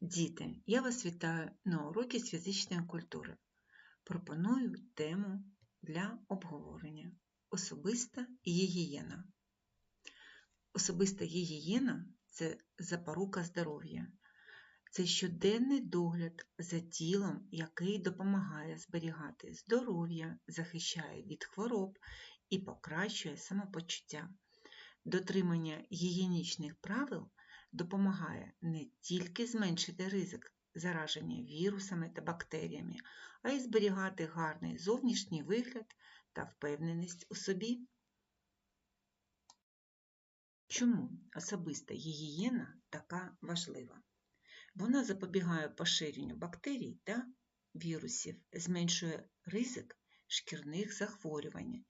Діти, я вас вітаю на уроці з фізичної культури. Пропоную тему для обговорення особиста гігієна. Особиста гігієна це запорука здоров'я, це щоденний догляд за тілом, який допомагає зберігати здоров'я, захищає від хвороб і покращує самопочуття. Дотримання гігієнічних правил допомагає не тільки зменшити ризик зараження вірусами та бактеріями, а й зберігати гарний зовнішній вигляд та впевненість у собі. Чому особиста гігієна така важлива? Вона запобігає поширенню бактерій та вірусів, зменшує ризик шкірних захворювань,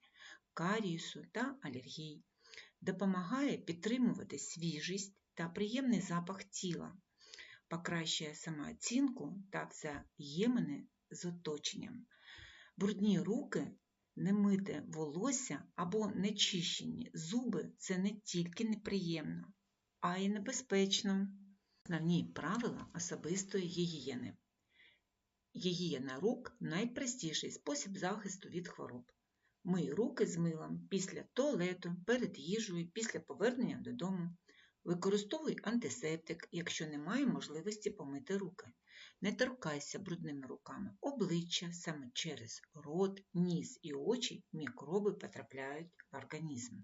карієсу та алергій, допомагає підтримувати свіжість та приємний запах тіла, покращує самооцінку та взаємини з оточенням. Брудні руки, немите волосся або нечищені зуби це не тільки неприємно, а й небезпечно. Основні правила особистої гігієни. Гігієна рук найпростіший спосіб захисту від хвороб. Мий руки з милом після туалету, перед їжею, після повернення додому. Використовуй антисептик, якщо немає можливості помити руки. Не торкайся брудними руками обличчя саме через рот, ніс і очі мікроби потрапляють в організм.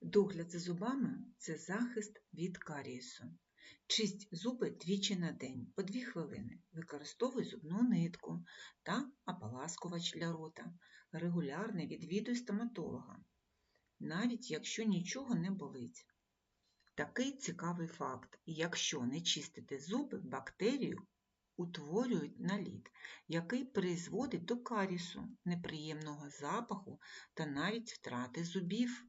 Догляд за зубами це захист від карієсу. Чисть зуби двічі на день по 2 хвилини. Використовуй зубну нитку та ополаскувач для рота. Регулярно відвідуй стоматолога, навіть якщо нічого не болить. Такий цікавий факт: якщо не чистити зуби, бактерію утворюють наліт, який призводить до карісу, неприємного запаху та навіть втрати зубів.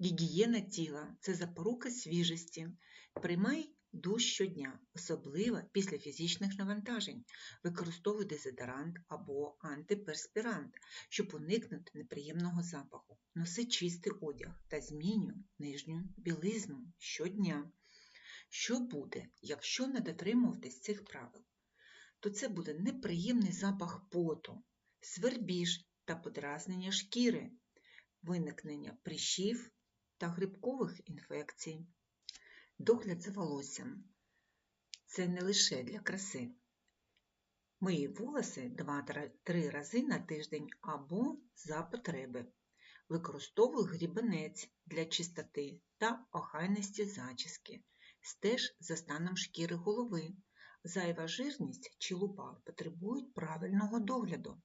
Гігієна тіла це запорука свіжості. Приймай душ щодня, особливо після фізичних навантажень. Використовуй дезодорант або антиперспірант, щоб уникнути неприємного запаху. Носи чистий одяг та змінюй нижню білизну щодня. Що буде, якщо не дотримуватись цих правил? То це буде неприємний запах поту, свербіж та подразнення шкіри, виникнення прищів та грибкових інфекцій. Догляд за волоссям це не лише для краси. Мий волоси 2-3 рази на тиждень або за потреби. Використовуй грібенець для чистоти та охайності зачіски. Стеж за станом шкіри голови. Зайва жирність чи лупа потребують правильного догляду.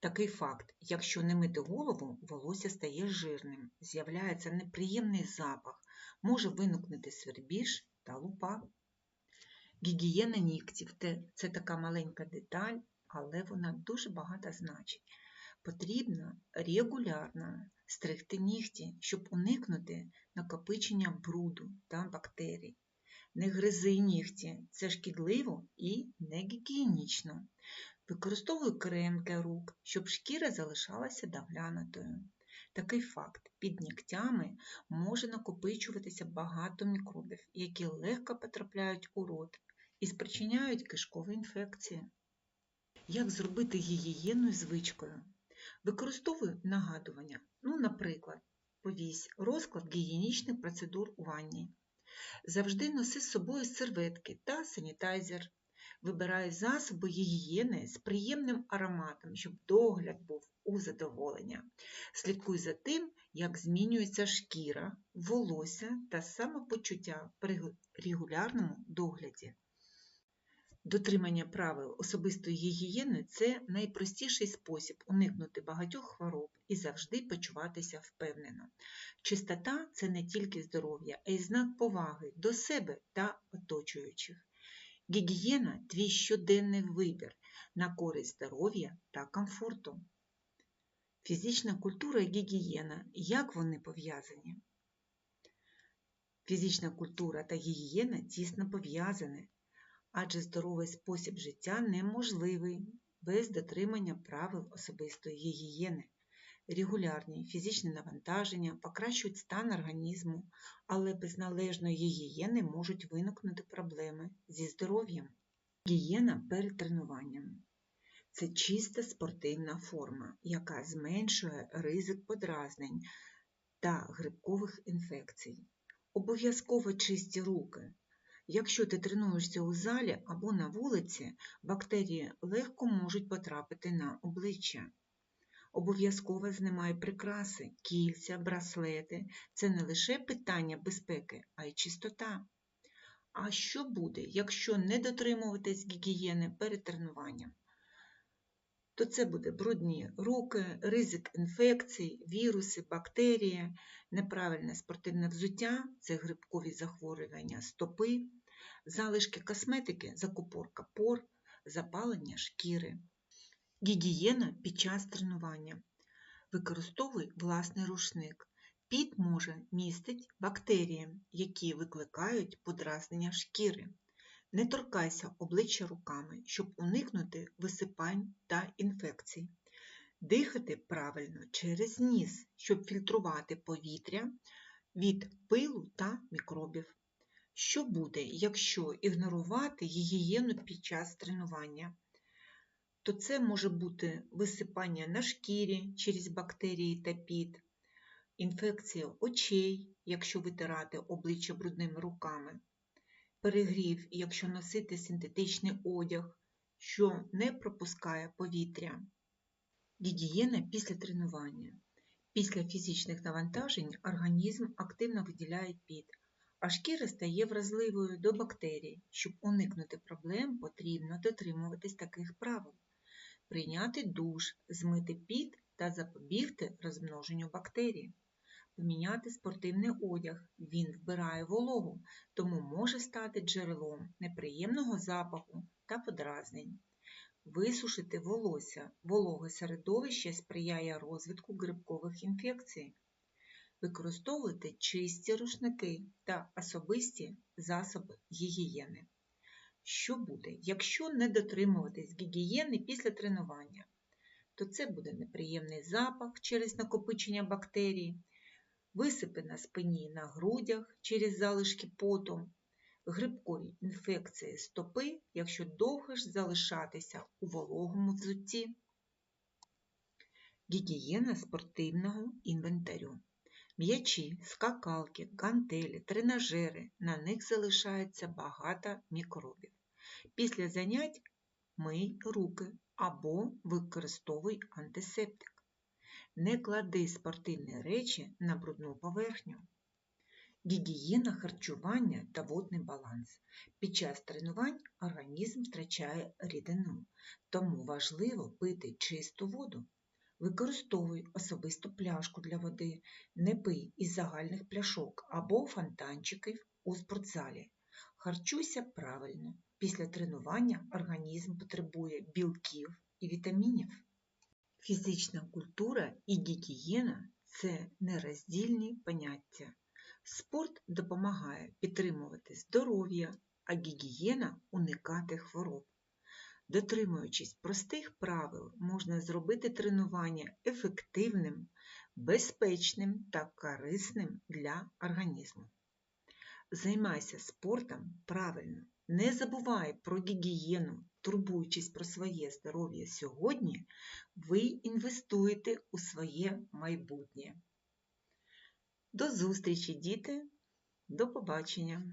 Такий факт, якщо не мити голову, волосся стає жирним, з'являється неприємний запах, може виникнути свербіж та лупа. Гігієна нігтів це така маленька деталь, але вона дуже багато значить. Потрібно регулярно стригти нігті, щоб уникнути накопичення бруду та бактерій. Не гризи нігті, це шкідливо і негігієнічно. Використовую крем рук, щоб шкіра залишалася доглянутою. Такий факт під нігтями може накопичуватися багато мікробів, які легко потрапляють у рот і спричиняють кишкові інфекції. Як зробити гігієну звичкою? Використовую нагадування, ну, наприклад, повісь розклад гігієнічних процедур у ванні. Завжди носи з собою серветки та санітайзер. Вибирай засоби гігієни з приємним ароматом, щоб догляд був у задоволення. Слідкуй за тим, як змінюється шкіра, волосся та самопочуття при регулярному догляді. Дотримання правил особистої гігієни це найпростіший спосіб уникнути багатьох хвороб і завжди почуватися впевнено. Чистота це не тільки здоров'я, а й знак поваги до себе та оточуючих. Гігієна твій щоденний вибір на користь здоров'я та комфорту. Фізична культура і гігієна як вони пов'язані? Фізична культура та гігієна тісно пов'язані, адже здоровий спосіб життя неможливий без дотримання правил особистої гігієни. Регулярні фізичні навантаження покращують стан організму, але без належної гігієни можуть виникнути проблеми зі здоров'ям. Гігієна перед тренуванням це чиста спортивна форма, яка зменшує ризик подразнень та грибкових інфекцій. Обов'язково чисті руки. Якщо ти тренуєшся у залі або на вулиці, бактерії легко можуть потрапити на обличчя. Обов'язково знімай прикраси, кільця, браслети. Це не лише питання безпеки, а й чистота. А що буде, якщо не дотримуватись гігієни перед тренуванням? То це буде брудні руки, ризик інфекцій, віруси, бактерії, неправильне спортивне взуття, це грибкові захворювання стопи, залишки косметики, закупорка пор, запалення шкіри. Гігієна під час тренування. Використовуй власний рушник. Піт може містить бактерії, які викликають подразнення шкіри. Не торкайся обличчя руками, щоб уникнути висипань та інфекцій. Дихати правильно через ніс, щоб фільтрувати повітря від пилу та мікробів. Що буде, якщо ігнорувати гігієну під час тренування? То це може бути висипання на шкірі через бактерії та піт, інфекція очей, якщо витирати обличчя брудними руками, перегрів, якщо носити синтетичний одяг, що не пропускає повітря. Гігієна після тренування. Після фізичних навантажень організм активно виділяє піт, а шкіра стає вразливою до бактерій. Щоб уникнути проблем, потрібно дотримуватись таких правил. Прийняти душ, змити піт та запобігти розмноженню бактерій. Поміняти спортивний одяг. Він вбирає вологу, тому може стати джерелом неприємного запаху та подразнень. Висушити волосся. Вологе середовище сприяє розвитку грибкових інфекцій. Використовуйте чисті рушники та особисті засоби гігієни. Що буде, якщо не дотримуватись гігієни після тренування? То це буде неприємний запах через накопичення бактерій, висипи на спині і на грудях через залишки поту, грибкові інфекції стопи, якщо довго ж залишатися у вологому взутті. Гігієна спортивного інвентарю. М'ячі, скакалки, гантелі, тренажери, на них залишається багато мікробів. Після занять мий руки або використовуй антисептик. Не клади спортивні речі на брудну поверхню. Гігієна харчування та водний баланс. Під час тренувань організм втрачає рідину, тому важливо пити чисту воду. Використовуй особисту пляшку для води, не пий із загальних пляшок або фонтанчиків у спортзалі. Харчуйся правильно. Після тренування організм потребує білків і вітамінів. Фізична культура і гігієна це нероздільні поняття. Спорт допомагає підтримувати здоров'я, а гігієна уникати хвороб. Дотримуючись простих правил, можна зробити тренування ефективним, безпечним та корисним для організму. Займайся спортом правильно, не забувай про гігієну, турбуючись про своє здоров'я сьогодні, ви інвестуєте у своє майбутнє. До зустрічі, діти! До побачення!